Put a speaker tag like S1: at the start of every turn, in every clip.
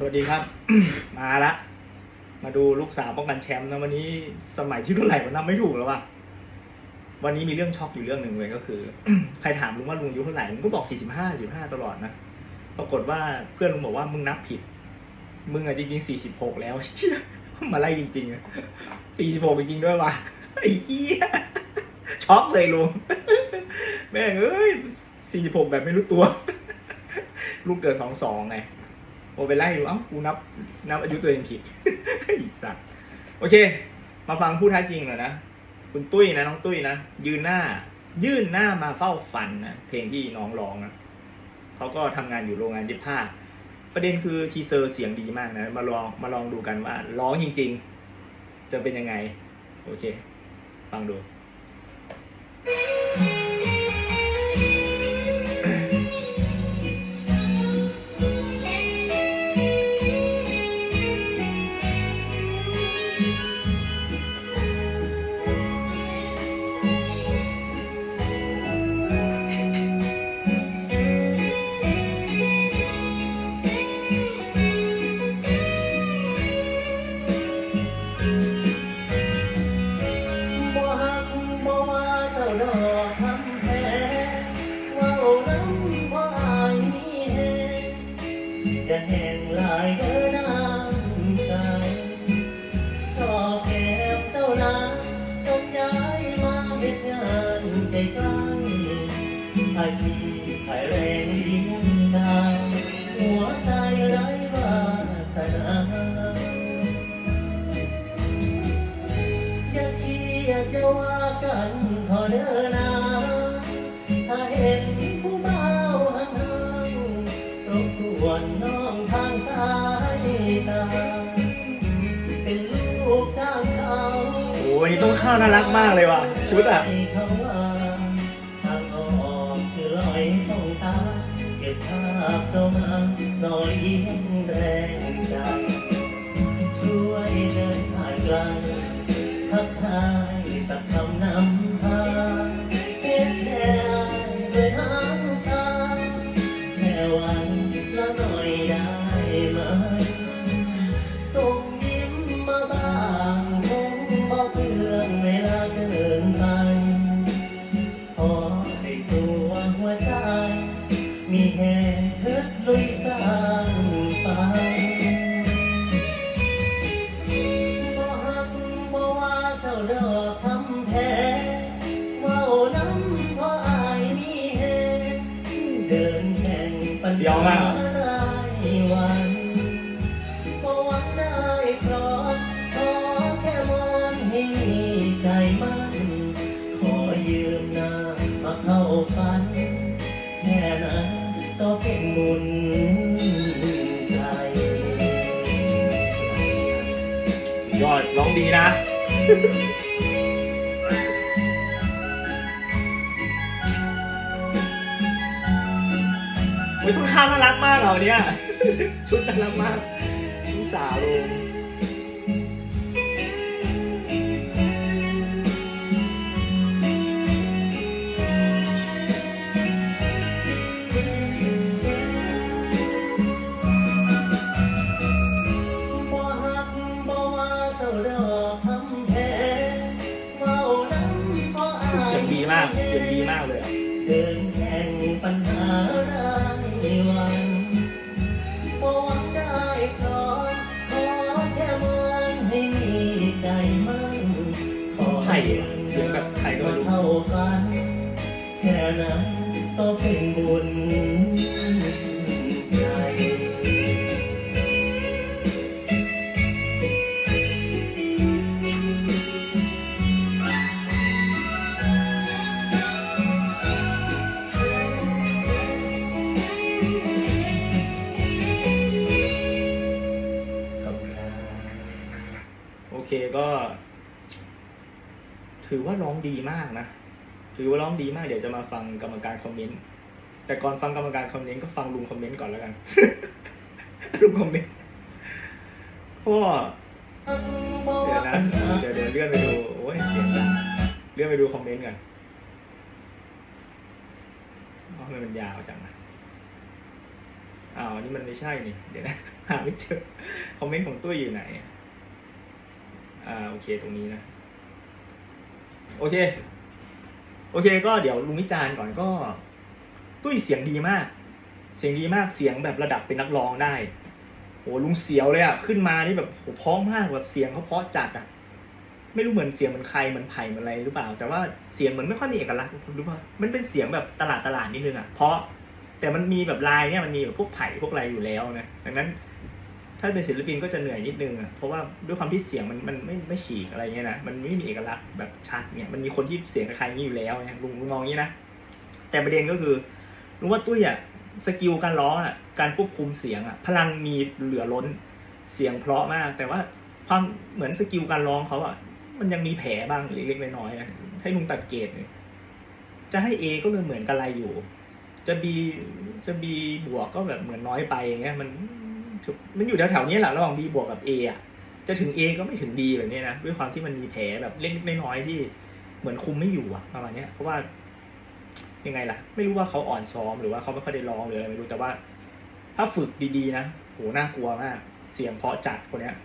S1: สวัสดีครับ มาละ มาดูลูกสาวป้องกันแชมป์นะวันนี้สมัยที่เท่าไหร่มันนับไม่ถูกแล้วว่ะวันนี้มีเรื่องช็อกอยู่เรื่องหนึ่งเลยก็คือ ใครถามลุงว่าลุงอายุเท่าไหร่ลุงก็บอกสี่สิบห้าสิบห้าตลอดนะปรากฏว่าเพื่อนลุงบอกว่ามึงนับผิด มึงอะจริงๆสี่สิบหกแล้วเมาไล่จริงๆอะสี่สิบหกจริงด้วยว่ะไอ้เหี้ยช็อกเลยลุงแม่งเอ้ยสี่สิบหกแบบไม่รู้ตัว ลูกเกิดของสองไง โอไปไล่ดูเอ้ากูนับนับอายุตัวเองผิดไอ้สัสโอเค มาฟังผู้ท้าจริงหน่อยนะ คุณตุ้ยนะน้องตุ้ยนะ ยืนหน้า ยื่นหน้ามาเฝ้าฟันนะเพลงที่น้องร้องนะเขาก็ทำงานอยู่โรงงานเย็บผ้า ประเด็นคือทีเซอร์เสียงดีมากนะ มาลองมาลองดูกันว่าร้องจริง ๆ จะเป็นยังไง โอเค ฟังดู
S2: สนาอย่าคิดอยากจะว่ากันเถอเด้อนะถ้าเห็นผู้เบาห่างๆรบกวนน้องทางสายตาเป็นลูกทางเขา
S1: โอ้วันนี้ต้องข้าวน่ารักมากเลยว่ะชุดอะ
S2: ให้เขาว่าทางออกคือลอยส่องตาเก็บภาพเจ้ามารอเลี้ยงแรง น เสียวมาหารายวันบ่หว้ขอแค่มอนให้มีใจมั่นขอยืมหน้ามาเข้าฝันแค่นั้นก็เป็นบุญใจ
S1: ยอดร้องดีนะ รักมากเหรอเนี่ยชุดน่ารักมากลูกสาวลง
S2: บ่ฮักบ่ว่าเจ้าดอกคำแท้เว้าน้ำเพราะอาย
S1: เสียงดีมาก เสียงดีมากเลยอะ
S2: เสี
S1: ยงแบบใครก็
S2: มา
S1: รู้
S2: เข้าฝันแค่นั้นก็เป็นบุญ
S1: ถือว่าร้องดีมากนะ ถือว่าร้องดีมากเดี๋ยวจะมาฟังกรรมการคอมเมนต์ แต่ก่อนฟังกรรมการคอมเมนต์ก็ฟังลุงคอมเมนต์ก่อนแล้วกัน ลุงคอมเมนต์ก็เดี๋ยวนะ เดี๋ยวเดี๋ยวเลื่อนไปดูโอ้ยเสียงดังเลื่อนไปดูคอมเมนต์กันอ๋อทำไมมันยาวจังนะอ้าวนนี่มันไม่ใช่นี่ เดี๋ยวนะ หาไม่เจอ คอมเมนต์ของตุ้ยอยู่ไหน อ่าโอเคตรงนี้นะ โอเค โอเค ก็เดี๋ยวลุงวิจารณ์ก่อนก็ ตุ้ยเสียงดีมาก เสียงดีมากเสียงแบบระดับเป็นนักร้องได้โอ้ลุงเสียวเลยอะขึ้นมานี่แบบโหเพราะมากแบบเสียงเขาเพราะจัดอะ ไม่รู้เหมือนเสียงเหมือนใครเหมือนไผ่เหมือนอะไรหรือเปล่า แต่ว่าเสียงเหมือนไม่ค่อยมีเอกลักษณ์รู้ป่ะมันเป็นเสียงแบบตลาดตลาดนิดนึงอะเพราะแต่มันมีแบบลายเนี่ยมันมีแบบพวกไผ่พวกอะไรอยู่แล้วนะดังนั้น ถ้าเป็นศิลปินก็จะเหนื่อยนิดนึงอะเพราะว่าด้วยความที่เสียงมันมันไม่ไม่ฉีกอะไรเงี้ยนะมันไม่มีเอกลักษณ์แบบชัดเนี่ยมันมีคนที่เสียงคล้ายๆอย่างนี้อยู่แล้วเนี่ยลุงลุงมองอย่างนี้นะแต่ประเด็นก็คือลุงว่าตุ้ยอะสกิลการร้องอะการควบคุมเสียงอะพลังมีเหลือล้นเสียงเพราะมาก แต่ว่าความเหมือนสกิลการร้องเขาอะมันยังมีแผลบ้างเล็กๆน้อยๆอะให้ลุงตัดเกรดเนี่ยจะให้ A ก็เลยเหมือนกันอะไรอยู่ จะ B จะ B บวกก็แบบเหมือนน้อยไปอย่างเงี้ยมัน มันอยู่แถวๆนี้แหละระหว่าง B บวกกับ A อะจะถึง A ก็ไม่ถึง D แบบนี้นะด้วยความที่มันมีแผลแบบเล็กๆน้อยที่เหมือนคุมไม่อยู่อะประมาณนี้ยเพราะว่ายังไงล่ะ ไม่รู้ว่าเขาอ่อนซ้อมหรือว่าเขาไม่ค่อยได้ร้องหรืออะไรไม่รู้แต่ว่า ถ้าฝึกดีๆนะโหน่ากลัวมากเสียงเพาะจัดคนเนี้ย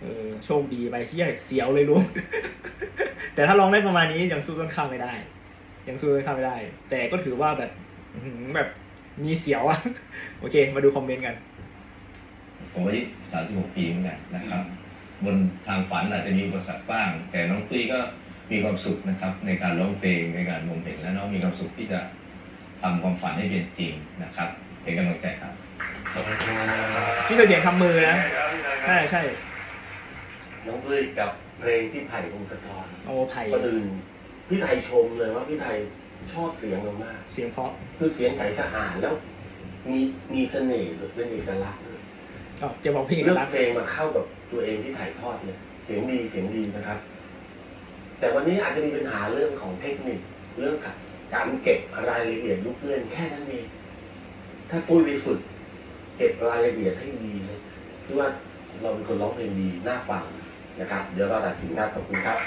S1: เออโชคดีไปเที่ยเสียวเลยลุงแต่ถ้าร้องได้ประมาณนี้ยังสู้ต้นข้าวไม่ได้ ยังสู้ต้นข้าวไม่ได้ แต่ก็ถือว่าแบบแบบมีเสียวอะโอเค มาดูคอมเมนต์กัน
S3: ผมอายุ36 ปีเหมือนกันนะครับ บนทางฝันอาจจะมีอุปสรรคบ้าง แต่น้องตุ้ยก็มีความสุขนะครับ ในการร้องเพลงในการมองเห็นและน้องมีความสุขที่จะทำความฝันให้เป็นจริงนะครับเป็นกำลังใจครับ
S2: ขอบคุณครับ
S1: พี่เสถียรทำมือนะใช่ใช่
S4: น้องตุ้ยกับเพลงพี่ไผ่พงศธร
S1: โอ้ไผ่
S4: ประดื่นพี่ไทยชมเลยว่าพี่ไทยชอบเสียงเรามาก
S1: เสียงเพราะ
S4: คือเสียงใสสะอาดแล้ว มีมีเสน่ห์เป็นเอกลักษณ์ เลย
S1: อ๋อจะบอกเพลง
S4: เลือก
S1: รัก
S4: เพลงมาเข้ากับตัวเองที่ถ่ายทอดเนี่ยเสียงดีเสียงดีนะครับ แต่วันนี้อาจจะมีปัญหาเรื่องของเทคนิคเรื่องการเก็บรายละเอียดลูกเล่นแค่นั้นเองถ้าตุ้ยไปฝึกเก็บรายละเอียดให้ดีเลยคือว่าเราเป็นคนร้องเพลงดีน่าฟังนะครับ เดี๋ยวเราตัดสินครับขอบคุณครับ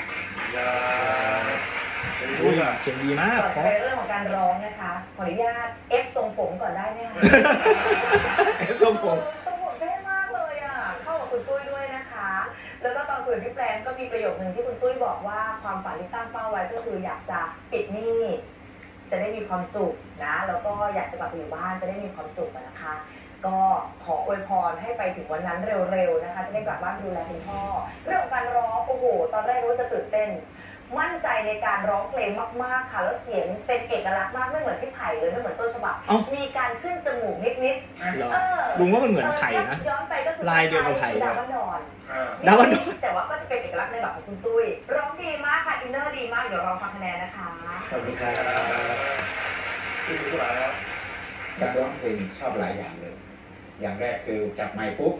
S1: อุ้ยเสียงดีมาก
S5: ก่อน
S1: เพ
S5: ไป
S1: ราะ
S5: เรื่องของการร้องนะคะ ขออนุญาตเอฟทรงผมก่อนได้ไหมคะ
S1: ทรงผม
S5: ทรงผม แล้วก็ตอนคุยกับพี่แฟรงก์ก็มีประโยคนึงที่คุณตุ้ยบอกว่าความฝันที่ตั้งเป้าไว้ก็คืออยากจะปิดหนี้ จะได้มีความสุขนะ แล้วก็อยากจะกลับไปอยู่บ้านจะได้มีความสุขอะนะคะ ก็ขออวยพรให้ไปถึงวันนั้นเร็วๆนะคะ จะได้กลับบ้านดูแลคุณพ่อ เรื่องของการร้องโอ้โห ตอนแรกรู้จะตื่นเต้น มั่นใจในการร้องเพลงมากๆค่ะ แล้วเสียงเป็นเอกลักษณ์มากไม่เหมือนพี่ไผ่เลยไม่เหมือนต้นฉบับ
S1: เอ้า
S5: มีการขึ้นจมูกนิดๆ
S1: เหรอ
S5: เออ
S1: ลุงว่ามันเหมือนไผ่นะ
S5: ย้อนไปก็คือ
S1: ลายเดียวกับไผ่เลย
S5: ดาวบ้านดอน
S1: ดาวบ้านดอน
S5: แต่ว่าก็จะเป็นเอกลักษณ์ในแบบของคุณตุ้ย ร้องดีมากค่ะ อินเนอร์ดีมาก เดี๋ยวรอฟังคะแนนนะคะ
S4: ขอบคุณครับ
S6: การร้องเพลงชอบหลายอย่างเลย อย่างแรกคือจับไมค์ปุ๊บ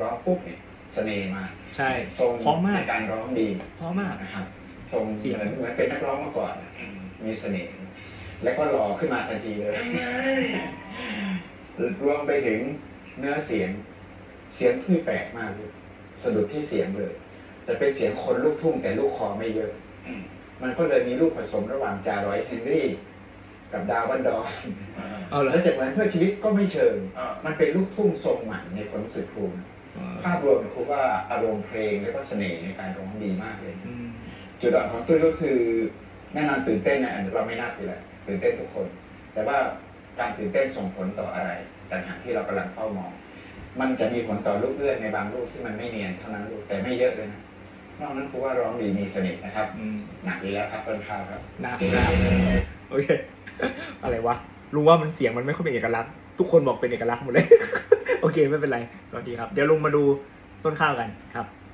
S6: ร้องปุ๊บเนี่ยเสน่ห์มา
S1: ใช่
S6: ทรง
S1: เพราะมาก
S6: ในการร้องดี
S1: เพราะมาก
S6: นะครับ ทรง
S1: เสียง
S6: เหมือนเหมือนเป็นนักร้องมาก่อน มีเสน่ห์แล้วก็หล่อขึ้นมาทันทีเลย รวมไปถึงเนื้อเสียง เสียงที่แปลกมากเลยสะดุดที่เสียงเลย จะเป็นเสียงคนลูกทุ่งแต่ลูกคอไม่เยอะ มันก็เลยมีลูกผสมระหว่างจารอยเฮนรี่ กับดาวบันดอน
S1: เอาเหรอ
S6: แล้วจากนั้นเพื่อชีวิตก็ไม่เชิง มันเป็นลูกทุ่งทรงใหม่ในความรู้สึกครูนะภาพรวมครูว่าอารมณ์เพลงและก็เสน่ห์ในการร้องดีมากเลย
S1: อืม
S6: จุดอ่อนของตุ้ยก็คือแน่นอนตื่นเต้นนะอันเราไม่น่าอยู่แล้วตื่นเต้นทุกคน แต่ว่าการตื่นเต้นส่งผลต่ออะไรต่างหากที่เรากำลังเฝ้ามอง มันจะมีผลต่อลูกเลือดในบางลูกที่มันไม่เนียนเท่านั้นลูกแต่ไม่เยอะเลยนะนอกนั้นครูว่าร้องดีมีเสน่ห์นะครับ
S1: อืม
S6: หนักดีแล้วครับต้นข้าวครับ
S1: หน้าหน้าโอเคอะไรวะลุงว่ามันเสียงมันไม่ค่อยเป็นเอกลักษณ์ทุกคนบอกเป็นเอกลักษณ์หมดเลย โอเคไม่เป็นไร สวัสดีครับ เดี๋ยวลุงมาดูต้นข้าวกันครับ